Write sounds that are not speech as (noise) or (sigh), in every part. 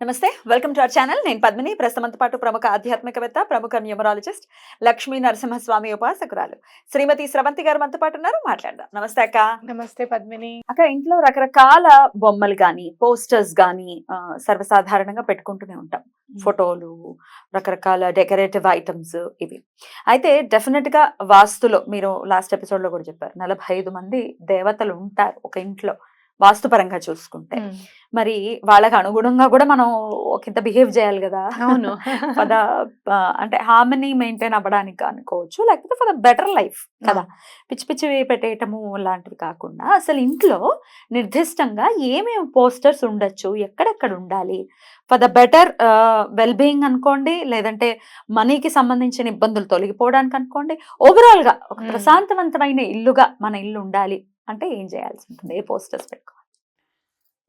నమస్తే welcome to our channel. నేను పద్మిని. ప్రస్తుతంతో పాటు ప్రముఖ ఆధ్యాత్మికవేత్త ప్రముఖ న్యూమరాలజిస్ట్ లక్ష్మీ నరసింహస్వామి ఉపాసకురాలు శ్రీమతి స్రవంతి గారు మనతో పాటు ఉన్నారు. మాట్లాడదాం. నమస్తే అక్క. నమస్తే పద్మిని. అక్క ఇంట్లో రకరకాల బొమ్మలు కానీ పోస్టర్స్ కానీ సర్వసాధారణంగా పెట్టుకుంటూనే ఉంటాం. ఫోటోలు రకరకాల డెకరేటివ్ ఐటమ్స్ ఇవి. అయితే డెఫినెట్గా వాస్తులో మీరు లాస్ట్ ఎపిసోడ్లో కూడా చెప్పారు నలభై ఐదు మంది దేవతలు ఉంటారు ఒక ఇంట్లో. వాస్తుపరంగా చూసుకుంటే. మరి వాళ్ళకి అనుగుణంగా కూడా మనం ఒకంత బిహేవ్ చేయాలి కదా. అవును. (laughs) ఫర్ ద అంటే హార్మనీ మెయింటైన్ అవ్వడానికి అనుకోవచ్చు లేకపోతే ఫర్ ద బెటర్ లైఫ్ కదా. పిచ్చి పిచ్చివి పెట్టేయటము లాంటివి కాకుండా అసలు ఇంట్లో నిర్దిష్టంగా ఏమేమి పోస్టర్స్ ఉండొచ్చు ఎక్కడెక్కడ ఉండాలి? For the better well being అనుకోండి లేదంటే మనీకి సంబంధించిన ఇబ్బందులు తొలగిపోవడానికి అనుకోండి ఓవరాల్గా ఒక. ప్రశాంతవంతమైన ఇల్లుగా మన ఇల్లు ఉండాలి. అంటే ఏం చేయాల్సి ఉంటుంది ఏ పోస్టర్స్ పెట్టుకోవాలి?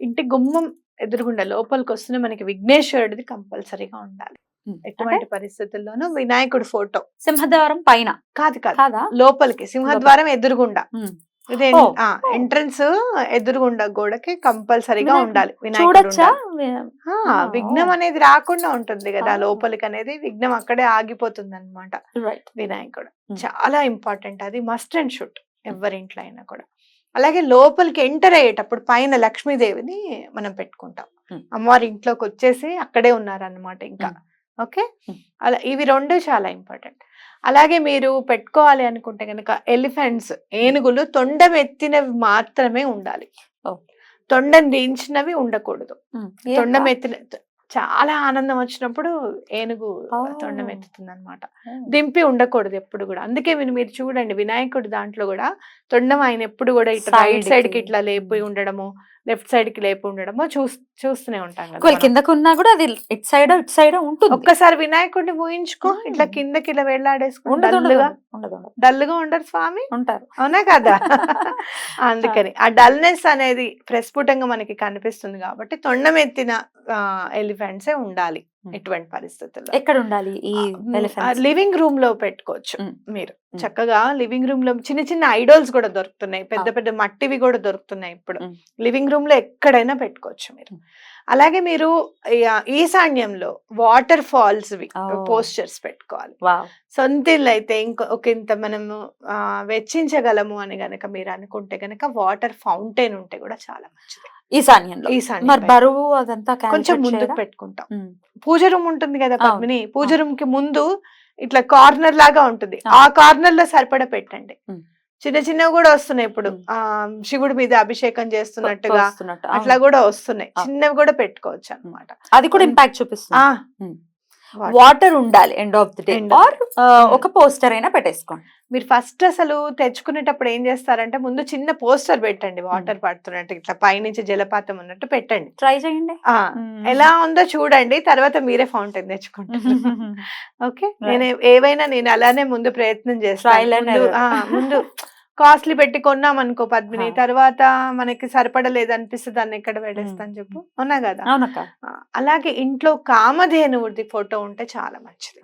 ఇంటి గుమ్మం ఎదురుగుండా లోపలికి వస్తూనే మనకి విఘ్నేశ్వరుడిది కంపల్సరీగా ఉండాలి. ఎటువంటి పరిస్థితుల్లోనూ వినాయకుడి ఫోటో. సింహద్వారం పైన? కాదు కాదు. లోపలికి. సింహద్వారం ఎదురుగుండా. ఇదే. ఎంట్రన్స్ ఎదురుగుండా గోడకి కంపల్సరీగా. ఉండాలి. చూడొచ్చా? విఘ్నం. అనేది రాకుండా ఉంటుంది కదా. లోపలికి అనేది విఘ్నం అక్కడే ఆగిపోతుంది అనమాట వినాయకుడు. చాలా ఇంపార్టెంట్. అది మస్ట్ అండ్ షుడ్. ఎవరింట్లో అయినా కూడా. అలాగే లోపలికి ఎంటర్ అయ్యేటప్పుడు పైన లక్ష్మీదేవిని మనం పెట్టుకుంటాం. అమ్మవారి ఇంట్లోకి వచ్చేసి అక్కడే ఉన్నారన్నమాట ఇంకా. ఓకే. అలా ఇవి రెండు చాలా ఇంపార్టెంట్ అలాగే మీరు పెట్టుకోవాలి అనుకుంటే కనుక ఎలిఫెంట్స్ ఏనుగులు తొండం ఎత్తినవి మాత్రమే ఉండాలి. తొండం దించినవి ఉండకూడదు తొండం ఎత్తిన చాలా ఆనందం వచ్చినప్పుడు ఏనుగు. తొండం ఎత్తుతుంది అనమాట దింపి ఉండకూడదు ఎప్పుడు కూడా అందుకే మీరు మీరు చూడండి వినాయకుడి దాంట్లో కూడా తొండం ఆయన ఎప్పుడు కూడా ఇట్లా రైట్ సైడ్కి. కి ఇట్లా లేపి ఉండడము లెఫ్ట్ సైడ్కి లేపి ఉండడము చూస్ చూస్తూనే ఉంటాం కదా. కిందకు ఉన్నా కూడా అది ఇటు సైడ్ ఇటు సైడ్ ఉంటుంది ఒక్కసారి వినాయకుడిని ఊహించుకో. ఇట్లా కిందకి ఇలా వెళ్ళాడేసుకో ఉండదు ఉండదు డల్గా ఉండదు ఉండదు. డల్గా ఉండరు స్వామి ఉంటారు అవునా కదా (laughs) అందుకని ఆ డల్నెస్ అనేది ప్రస్ఫుటంగా మనకి కనిపిస్తుంది కాబట్టి తొండం ఎత్తిన ఎలిఫెంట్సే ఉండాలి. ఎటువంటి పరిస్థితుల్లో ఎక్కడ ఉండాలి ఈ? లివింగ్ రూమ్లో పెట్టుకోవచ్చు. మీరు. చక్కగా లివింగ్ రూమ్లో చిన్న చిన్న ఐడోల్స్ కూడా దొరుకుతున్నాయి పెద్ద పెద్ద మట్టివి కూడా దొరుకుతున్నాయి ఇప్పుడు. లివింగ్ రూమ్లో ఎక్కడైనా పెట్టుకోవచ్చు మీరు. అలాగే మీరు ఈ- ఈశాన్యంలో వాటర్ ఫాల్స్. పోస్టర్స్ పెట్టుకోవాలి వావ్ సొంత ఇల్లు అయితే ఇంకో ఒక ఇంత మనము ఆ, వెచ్చించగలము అని గనక మీరు అనుకుంటే గనక వాటర్ ఫౌంటైన్ ఉంటే కూడా చాలా మంచిది ఈశాన్యంలో ఈశాన్యం మరి. బరువు అదంతా కొంచెం ముందుకు? పెట్టుకుంటాం. పూజ రూమ్ ఉంటుంది కదా పద్మిని పూజ. రూమ్కి ముందు ఇట్లా కార్నర్ లాగా ఉంటుంది. ఆ కార్నర్లో సరిపడా పెట్టండి. చిన్న చిన్నవి కూడా వస్తున్నాయి ఇప్పుడు. ఆ శివుడి మీద అభిషేకం చేస్తున్నట్టుగా అట్లా. కూడా వస్తున్నాయి. చిన్నవి కూడా పెట్టుకోవచ్చు అన్నమాట అది కూడా. ఇంపాక్ట్ చూపిస్తుంది. వాటర్. ఉండాలి end of the day or ఒక పోస్టర్ అయినా పెట్టేసుకోండి. మీరు ఫస్ట్ అసలు తెచ్చుకునేటప్పుడు ఏం చేస్తారంటే ముందు చిన్న పోస్టర్ పెట్టండి వాటర్ పడుతున్నట్టు ఇట్లా పైనుంచి జలపాతం ఉన్నట్టు పెట్టండి. ట్రై చేయండి. ఉమ్. ఎలా ఉందో చూడండి తర్వాత మీరే ఫౌంటైన్ తెచ్చుకుంటారు. (laughs) ఓకే నేను ఏవైనా నేను అలానే ముందు ప్రయత్నం చేస్తాను. ముందు (laughs) కాస్ట్లీ పెట్టి కొన్నాం అనుకో పద్మిని. తర్వాత మనకి సరిపడలేదు అనిపిస్తుంది దాన్ని ఎక్కడ ఉమ్. చెప్పు. అవునా కదా? అలాగే ఇంట్లో కామధేనువుడి ఫోటో ఉంటే చాలా మంచిది.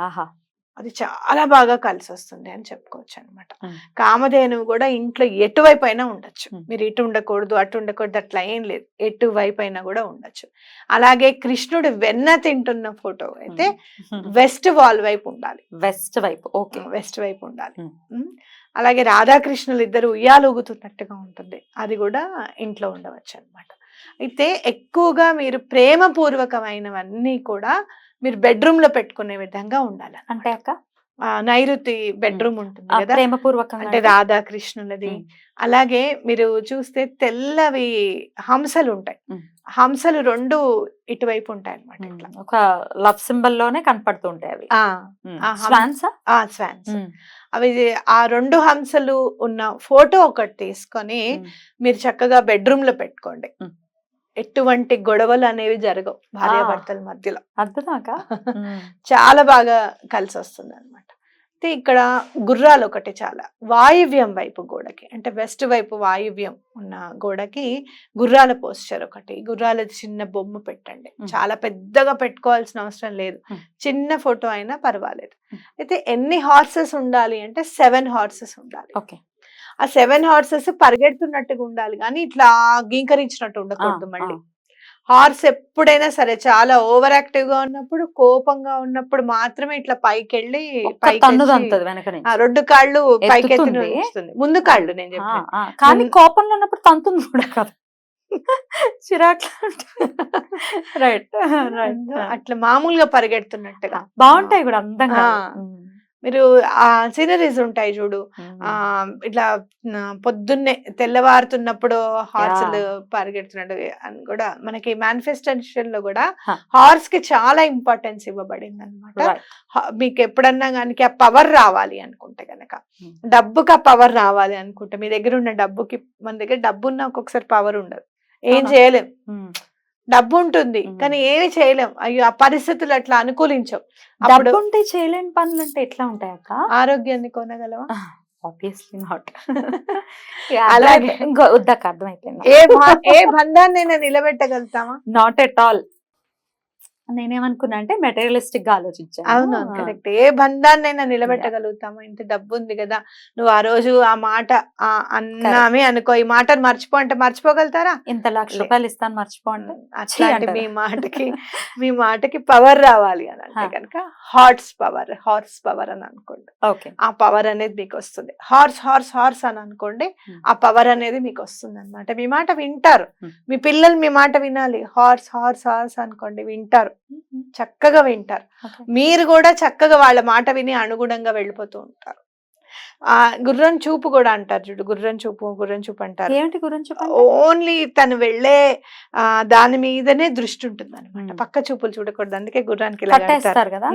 అది చాలా బాగా కలిసి వస్తుంది అని చెప్పుకోవచ్చు అనమాట. కామధేనువు కూడా ఇంట్లో ఎటువైపు అయినా ఉండొచ్చు. మీరు ఇటు ఉండకూడదు అటు ఉండకూడదు అట్లా ఏం లేదు. ఎటువైపు అయినా కూడా ఉండొచ్చు. అలాగే కృష్ణుడు వెన్న తింటున్న ఫోటో అయితే (laughs) వెస్ట్ వాల్ వైపు ఉండాలి. వెస్ట్ వైపు. ఓకే. వెస్ట్ వైపు ఉండాలి. అలాగే రాధాకృష్ణులు ఇద్దరు ఉయ్యాలూగుతున్నట్టుగా ఉంటుంది. అది కూడా ఇంట్లో ఉండవచ్చు అన్నమాట అయితే ఎక్కువగా మీరు ప్రేమపూర్వకమైనవన్నీ కూడా మీరు బెడ్రూమ్లో పెట్టుకునే విధంగా ఉండాలి అంటే అక్క? నైరుతి బెడ్రూమ్ ఉంటుంది కదా? ప్రేమపూర్వకంగా అంటే రాధాకృష్ణులది. అలాగే మీరు చూస్తే తెల్లవి హంసలు ఉంటాయి. హంసలు రెండు ఇటువైపు ఉంటాయి. ఇట్లా. ఒక లవ్ సింబల్లోనే కనపడుతూ ఉంటాయి అవి. స్వాన్స్? అవి ఆ రెండు హంసలు ఉన్న ఫోటో ఒకటి తీసుకొని మీరు చక్కగా బెడ్రూమ్లో పెట్టుకోండి. ఎటువంటి గొడవలు అనేవి జరగవు భార్యాభర్తల మధ్యలో. (laughs) ఉమ్. చాలా బాగా కలిసి వస్తుంది అనమాట అయితే ఇక్కడ గుర్రాలు ఒకటి చాలా. వాయువ్యం వైపు గోడకి అంటే వెస్ట్ వైపు వాయువ్యం ఉన్న గోడకి గుర్రాల పోస్చర్ ఒకటి. గుర్రాల చిన్న బొమ్మ పెట్టండి. చాలా పెద్దగా పెట్టుకోవాల్సిన అవసరం లేదు. చిన్న ఫోటో అయినా పర్వాలేదు. అయితే ఎన్ని హార్సెస్ ఉండాలి అంటే సెవెన్ హార్సెస్ ఉండాలి. ఓకే. ఆ సెవెన్ హార్సెస్ పరిగెడుతున్నట్టుగా ఉండాలి. కానీ ఇట్లా గీంకరించినట్టు ఉండకూడదు మళ్ళీ. హార్స్ ఎప్పుడైనా సరే చాలా ఓవర్ యాక్టివ్గా ఉన్నప్పుడు కోపంగా ఉన్నప్పుడు మాత్రమే ఇట్లా పైకి వెళ్ళి రెండు కాళ్ళు పైకి ఎత్తుతుంది. ముందు కాళ్ళు నేను చెప్పాను. కానీ కోపంలో ఉన్నప్పుడు తంతుంది కూడా కదా. (laughs) రైట్ రైట్ (laughs) అట్లా మామూలుగా పరిగెడుతున్నట్టుగా. బాగుంటాయి కూడా అందంగా. మీరు ఆ సీనరీస్ ఉంటాయి చూడు. ఆ ఇట్లా పొద్దున్నే తెల్లవారుతున్నప్పుడు హార్స్లు పరిగెడుతున్నట్టు అని కూడా మనకి మేనిఫెస్టేషన్లో కూడా. హార్స్కి చాలా ఇంపార్టెన్స్ ఇవ్వబడింది అనమాట మీకు ఎప్పుడన్నా కానీ ఆ పవర్ రావాలి అనుకుంటే గనక. Hmm. డబ్బుకి ఆ పవర్ రావాలి అనుకుంటే మీ దగ్గర ఉన్న డబ్బుకి మన దగ్గర డబ్బు ఉన్న ఒక్కొక్కసారి పవర్ ఉండదు. ఏం? చేయలేం. డబ్బు ఉంటుంది. కానీ ఏమి చేయలేం. అయ్యో ఆ పరిస్థితులు అట్లా అనుకూలించవు. డబ్బు ఉంటే చేయలేని పనులు అంటే ఎట్లా ఉంటాయి అక్క? ఆరోగ్యాన్ని కొనగలవా? ఆబ్వియస్లీ (laughs) నాట్ అలాగే. ఇంకా వద్దక్క అర్థమైపోయింది. ఏ ఏ బంధాన్నైనా నిలబెట్టగలుగుతామా? నాట్ ఎట్ ఆల్ నేనేమనుకున్నా అంటే మెటీరియలిస్టిక్గా ఆలోచించాను. అవును కరెక్ట్ ఏ బంధాన్నైనా నిలబెట్టగలుగుతామా. ఇంత డబ్బు ఉంది కదా నువ్వు ఆ రోజు ఆ మాట అన్నామే అనుకో ఈ మాటను మర్చిపో అంటే మర్చిపోగలుగుతారా? ఇంత లక్ష. రూపాయలు ఇస్తాను మర్చిపోండి. అట్లాంటి. మీ (laughs) మాటకి మీ మాటకి పవర్ రావాలి అని అంటే. కనుక హార్స్ పవర్ హార్స్ పవర్ అని అనుకోండి. ఓకే. ఆ పవర్ అనేది మీకు వస్తుంది హార్స్ హార్స్ హార్స్ అని అనుకోండి. ఆ పవర్ అనేది మీకు వస్తుంది అనమాట మీ మాట వింటారు. మీ పిల్లలు మీ మాట వినాలి. హార్స్ హార్స్ హార్స్ అనుకోండి వింటారు. చక్కగా వింటారు. మీరు కూడా చక్కగా వాళ్ళ మాట విని అనుగుణంగా వెళ్ళిపోతూ ఉంటారు. ఆ గుర్రం చూపు కూడా అంటారు చూడు గుర్రం చూపు గుర్రం చూపు అంటారు. ఏమిటి గురించి చెప్పండి ఓన్లీ తను వెళ్ళే ఆ దాని మీదనే దృష్టి ఉంటుంది అనమాట. పక్క చూపులు చూడకూడదు అందుకే గుర్రానికి కదా.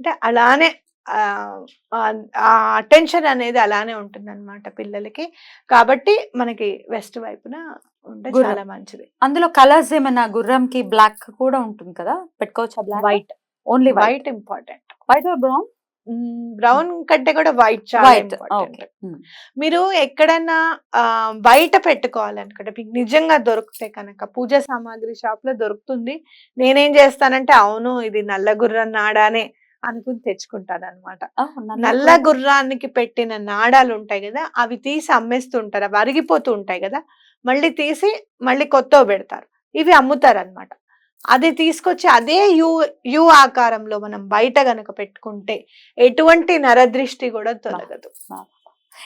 అంటే అలానే ఆ, ఆ అటెన్షన్ అనేది అలానే ఉంటుంది అనమాట పిల్లలకి. కాబట్టి మనకి వెస్ట్ వైపున ఉంటే గుర్రం. చాలా మంచిది. అందులో కలర్స్ ఏమైనా గుర్రంకి బ్లాక్ కూడా ఉంటుంది కదా? పెట్టుకోవచ్చా black white only white important white or brown brown కంటే కూడా వైట్ చాలా ఇంపార్టెంట్ మీరు ఎక్కడన్నా ఆ, బయట పెట్టుకోవాలనుకుంటే మీకు నిజంగా దొరికితే కనుక పూజా సామాగ్రి షాప్లో దొరుకుతుంది. నేనేం చేస్తానంటే అవును ఇది నల్ల గుర్రం నాడానే అనుకుని తెచ్చుకుంటాను అనమాట నల్ల గుర్రానికి పెట్టిన నాడాలు ఉంటాయి కదా అవి తీసి అమ్మేస్తుంటారు. అవి అరిగిపోతూ ఉంటాయి కదా మళ్ళీ తీసి మళ్ళీ కొత్తవి పెడతారు. ఇవి అమ్ముతారు అనమాట అది తీసుకొచ్చి అదే యు యు ఆకారంలో మనం బయట గనక పెట్టుకుంటే ఎటువంటి నరదృష్టి కూడా తొలగదు.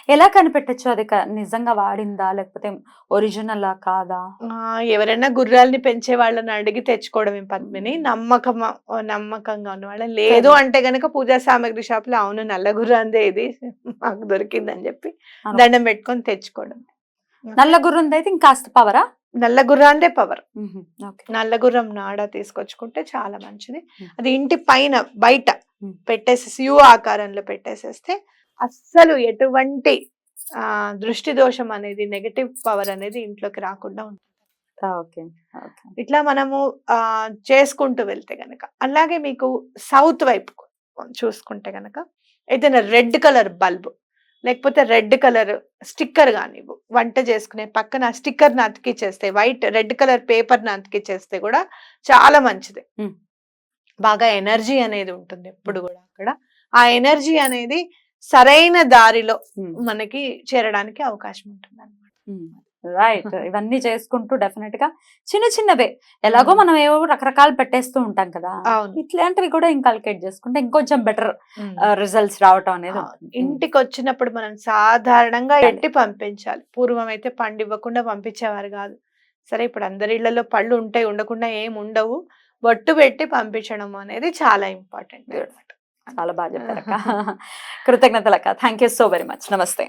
ఎలా కనిపెట్టచ్చు? అది నిజంగా వాడిందా? లేకపోతే ఒరిజినల్ కాదా? ఎవరైనా గుర్రాల్ని పెంచే వాళ్ళని అడిగి తెచ్చుకోవడమే పద్మిని నమ్మకం నమ్మకంగా ఉన్న వాళ్ళని లేదు. అంటే గనక పూజా సామాగ్రి షాప్లో అవును నల్ల గుర్రాందే ఇది మాకు దొరికిందని చెప్పి. దండం పెట్టుకొని తెచ్చుకోవడం. నల్ల గుర్రం అయితే ఇంకాస్త పవరా? నల్ల గుర్రాందే పవర్. ఓకే. నల్ల గుర్రం నాడ తీసుకొచ్చుకుంటే చాలా మంచిది. అది ఇంటి పైన బయట. పెట్టేసేసి యు ఆకారంలో పెట్టేసేస్తే అస్సలు ఎటువంటి ఆ దృష్టి దోషం అనేది నెగటివ్ పవర్ అనేది ఇంట్లోకి రాకుండా ఉంటుంది. ఇట్లా మనము చేసుకుంటూ వెళ్తే గనక అలాగే మీకు సౌత్ వైపు చూసుకుంటే గనక ఏదైనా రెడ్ కలర్ బల్బ్ లేకపోతే రెడ్ కలర్ స్టిక్కర్ కానివ్వు వంట చేసుకునే పక్కన స్టిక్కర్ని అతికిచ్చేస్తే వైట్ రెడ్ కలర్ పేపర్ని అతికిచ్చేస్తే కూడా చాలా మంచిది. బాగా ఎనర్జీ అనేది ఉంటుంది ఎప్పుడు కూడా అక్కడ. ఆ ఎనర్జీ అనేది సరైన దారిలో మనకి చేరడానికి అవకాశం ఉంటుంది అనమాట రైట్ (laughs) ఇవన్నీ చేసుకుంటూ డెఫినెట్గా చిన్న చిన్నవే. ఎలాగో మనం ఏవో రకరకాలు పెట్టేస్తూ ఉంటాం కదా. ఇట్లాంటివి కూడా ఇంకల్కేట్ చేసుకుంటే ఇంకొంచెం బెటర్. రిజల్ట్స్ రావటం అనేది. ఇంటికి వచ్చినప్పుడు మనం సాధారణంగా. ఎట్టి పంపించాలి. పూర్వం అయితే పండు ఇవ్వకుండా పంపించేవారు కాదు. సరే ఇప్పుడు అందరి ఇళ్ళలో పళ్ళు ఉంటాయి ఉండకుండా ఏం ఉండవు. బొట్టు పెట్టి పంపించడం అనేది చాలా ఇంపార్టెంట్ Good. చాలా బాగా చెప్పారు అక్క (laughs) కృతజ్ఞతలు అక్క thank you so very much నమస్తే.